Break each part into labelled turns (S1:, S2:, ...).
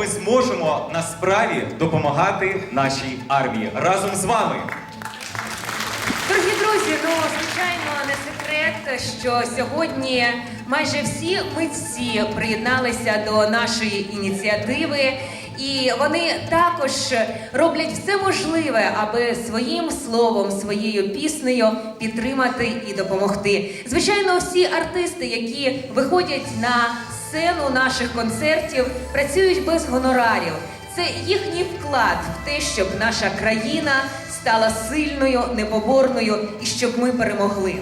S1: ми зможемо на справі допомагати нашій армії разом з вами.
S2: Дорогі друзі, ну звичайно не секрет, що сьогодні майже всі митці приєдналися до нашої ініціативи, і вони також роблять все можливе, аби своїм словом, своєю піснею підтримати і допомогти. Звичайно, всі артисти, які виходять на сцену наших концертів, працюють без гонорарів. Це їхній вклад в те, щоб наша країна стала сильною, непоборною і щоб ми перемогли.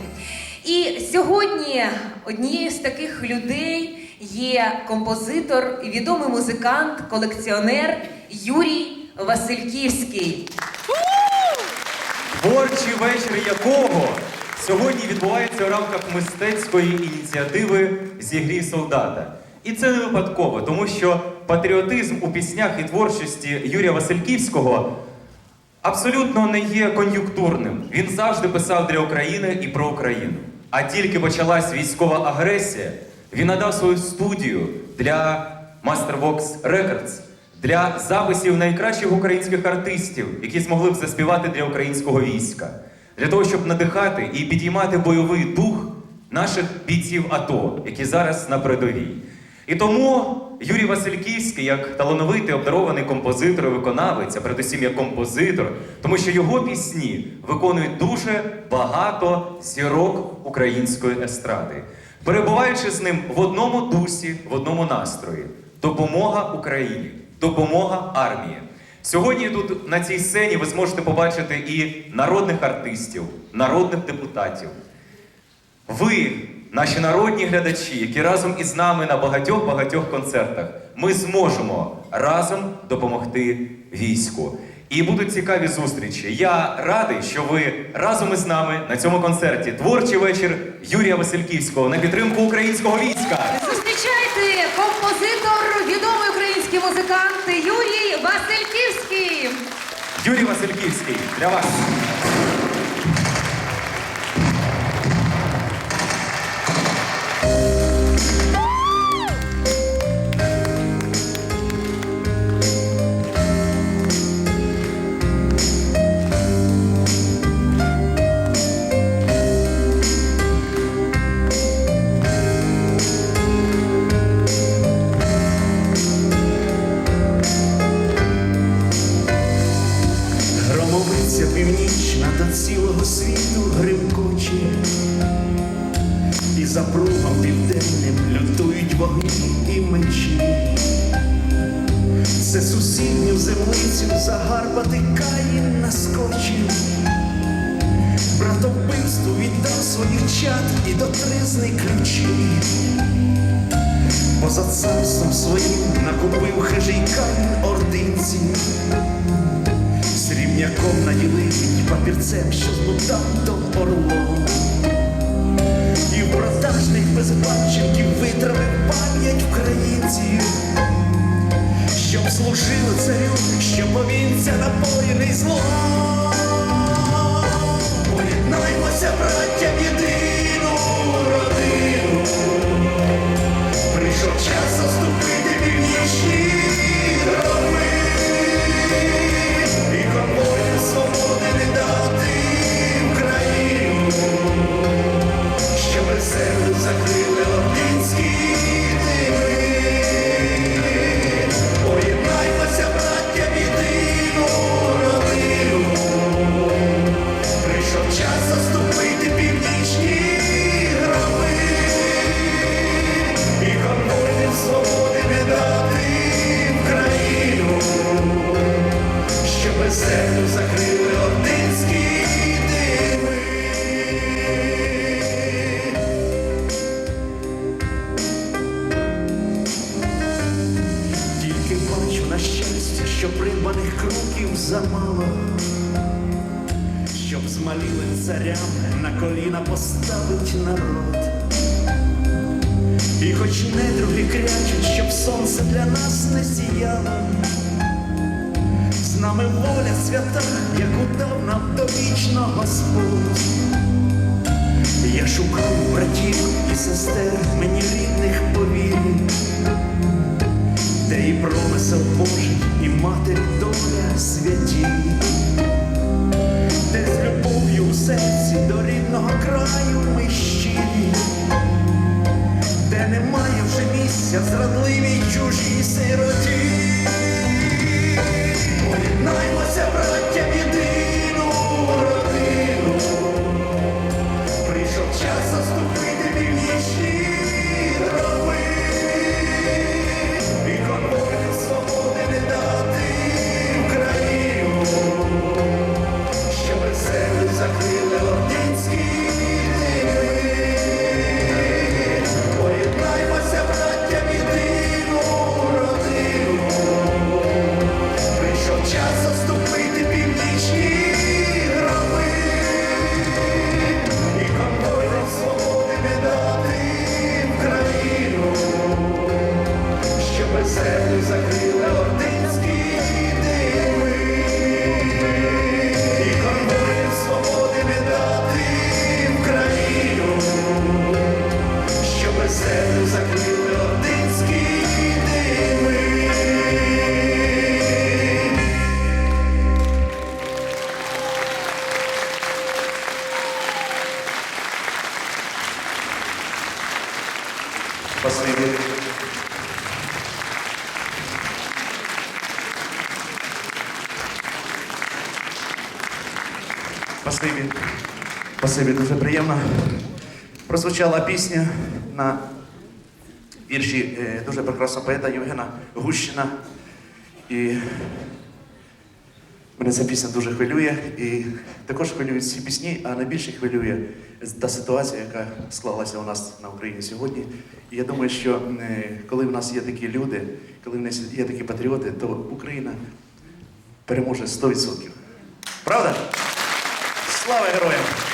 S2: І сьогодні однією з таких людей є композитор відомий музикант, колекціонер Юрій Васильківський.
S1: Творчий вечір якого сьогодні відбувається в рамках мистецької ініціативи Зігрій солдата. І це не випадково, тому що патріотизм у піснях і творчості Юрія Васильківського абсолютно не є кон'юнктурним. Він завжди писав для України і про Україну. А тільки почалась військова агресія, він надав свою студію для Mastervox Records, для записів найкращих українських артистів, які змогли б заспівати для українського війська, для того, щоб надихати і підіймати бойовий дух наших бійців АТО, які зараз на передовій. І тому Юрій Васильківський, як талановитий обдарований композитор і виконавець, а передусім як композитор, тому що його пісні виконують дуже багато зірок української естради, перебуваючи з ним в одному дусі, в одному настрої. Допомога Україні, допомога армії. Сьогодні тут на цій сцені ви зможете побачити і народних артистів, народних депутатів. Ви, наші народні глядачі, які разом із нами на багатьох-багатьох концертах, ми зможемо разом допомогти війську. І будуть цікаві зустрічі. Я радий, що ви разом із нами на цьому концерті. Творчий вечір Юрія Васильківського на підтримку українського війська.
S2: Зустрічайте композитор, відомий український музикант Юрій.
S1: Юрій Васильківський для вас.
S3: Загарбати Каїн наскочив. Братовбивству віддав своїх чад і до тризни ключі. Поза царством своїм накупив хижий Каїн ординців. Срібняком наділить папірцем, що з мутантом орлом. І в продажних безбанченків витравив пам'ять українців, щоб служили царю, що повінця напоєний злом. Що придбаних кроків замало, щоб змалілим царям на коліна поставить народ. І хоч недруги крячуть, щоб сонце для нас не сіяло. З нами воля свята, яку дав нам довічно Господь. Я шукав братів і сестер, мені рідних повірів, де і промисел Божий і матері доля святі, де з любов'ю у серці до рідного краю ми щирі, де немає вже місця зрадливій чужій сироті. Поєднаймося,
S4: Спасибі. Спасибі, дуже приємно. Прозвучала пісня на вірші е, дуже прекрасного поета Євгена Гущина. І Мене ця пісня дуже хвилює, і також хвилюють всі пісні, а найбільше хвилює та ситуація, яка склалася у нас на Україні сьогодні. І я думаю, що е, коли в нас є такі люди, коли в нас є такі патріоти, то Україна переможе 100%. Правда? Слава героям!